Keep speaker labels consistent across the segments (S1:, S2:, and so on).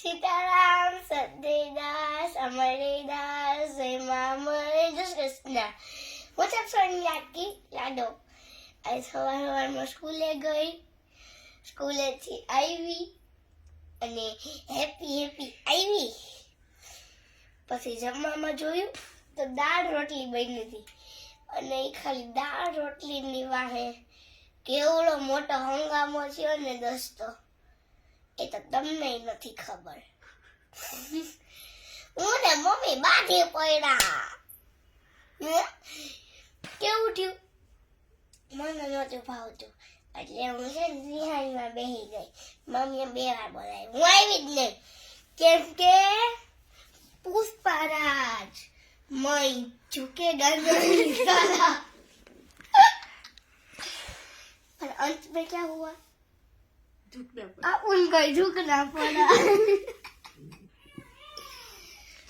S1: સીતારામ સદયદાસ અમરદાસ જય મામરે જય કૃષ્ણ. હું છું સોનિયાકી લાડો. આજ સવાર સવારમાં સ્કૂલે ગઈ. સ્કૂલેથી આવી અને હેપી હેપી આવી. પછી જમવામાં જોયું તો દાળ રોટલી બની હતી. અને એ ખાલી દાળ રોટલીની વાહે કેવડો મોટો હંગામો થયો ને દોસ્તો. એ તો તમને નથી ખબર હું ને મમ્મી બાંધે પડ્યા કેવું થયું મને નતું ભાવતું એટલે હું છે નિહાળીમાં બેસી ગઈ મમ્મીએ બે વાર બોલાવી હું આવી જ નહીં કેમ કે પુષ્પારાજ મય ઝુકે ડર પણ અંત મેં ક્યાં હુઆ क्या हुआ अब उनका झुकना पड़ा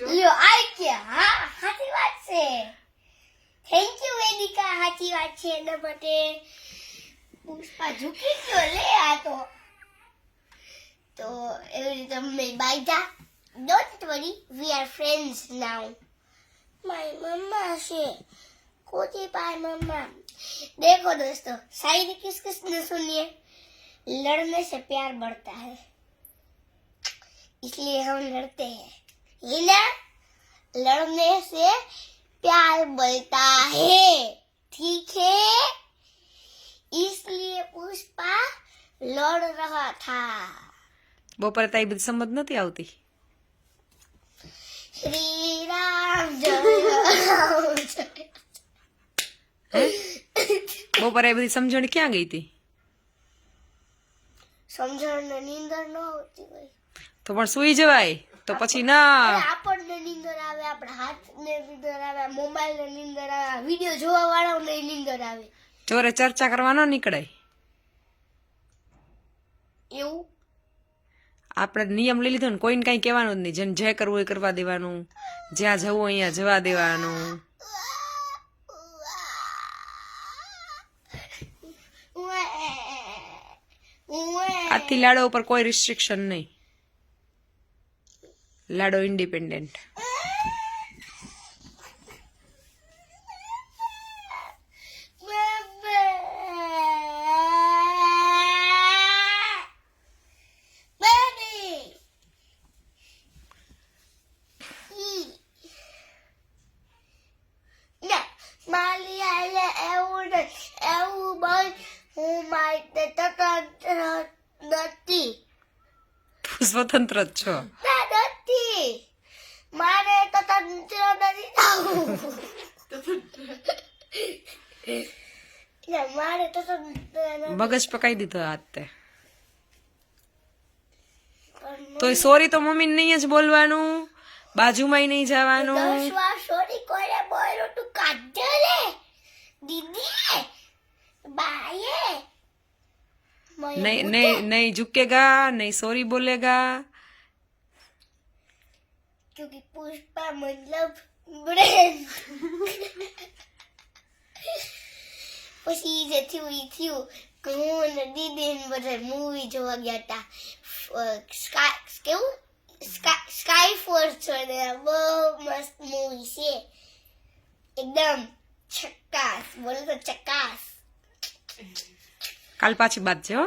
S1: લ્યો આઈ ગયા હા સાચી વાત છે થેન્ક યુ વેદિકા સાચી વાત છે એના માટે પુષ્પા ઝૂકી ગયો લે આ તો તો એવી રીતે અમે બાયધા don't worry we are friends now મારી મમ્મા છે कोची पाए मम्मा देखो दोस्तों शायरी किस किस ने सुनी है लड़ने से प्यार बढ़ता है इसलिए हम लड़ते हैं ये ना लड़ने से प्यार बढ़ता है ठीक है इसलिए पुष्पा लड़ रहा था
S2: બપોરે તારી બધી સમજ નથી આવતી
S1: श्री राम जय राम जय
S2: બપોરે એ બધી સમજણ ક્યાં ગઈ હતી
S1: સમજણ ને નીંદર ન હોતી હોય.
S2: તો પણ સુઈ જવાય. તો પછી ના.
S1: આપણને નીંદર આવે આપણા હાથને નીંદર આવે મોબાઈલ ને નીંદર આવે વીડિયો જોવા વાળાઓને નીંદર આવે.
S2: જોરે ચર્ચા કરવા ન નીકળાય.
S1: એવું?
S2: આપણે નિયમ લઈ લીધો ને કોઈને કઈ કહેવાનું જ નહીં. જેને જે કરવું એ કરવા દેવાનું. જ્યાં જવું હોય અહીંયા જવા દેવાનું. આજથી લાડો ઉપર કોઈ રિસ્ટ્રિક્શન નહીં લાડો ઇન્ડિપેન્ડન્ટ
S1: Baby. ના મારી આલે એવું નહીં એવું બસ હું માટે તટસ્થ નથી.
S2: તું સ્વતંત્ર જ છો.
S1: ના નથી. મારે તટસ્થ નથી. થવું મારે તો નથી.
S2: મગજ પકાઈ દીધો આજ તે.
S1: પણ
S2: સોરી તો મમ્મી નહીં જ બોલવાનું. બાજુમાંય નહીં જવાનું.
S1: સોરી કોઈને બોલ્યું તું કાજલે દીદી બાએ
S2: નહીં નહીં નહીં ઝુકેગા નહીં સોરી બોલેગા
S1: क्योंकि पुष्पा मतलब ब्रेन પછી જે થયું ઈ થયું કે હું ને દીદી ને બધા મૂવી જોવા ગયા હતા સ્કાય કેવું સ્કાય ફોર્સ છે ને બહુ મસ્ત મૂવી છે એકદમ ચક્કાસ બોલો તો ચક્કાસ
S2: કાલ પાછી બાદ છે હો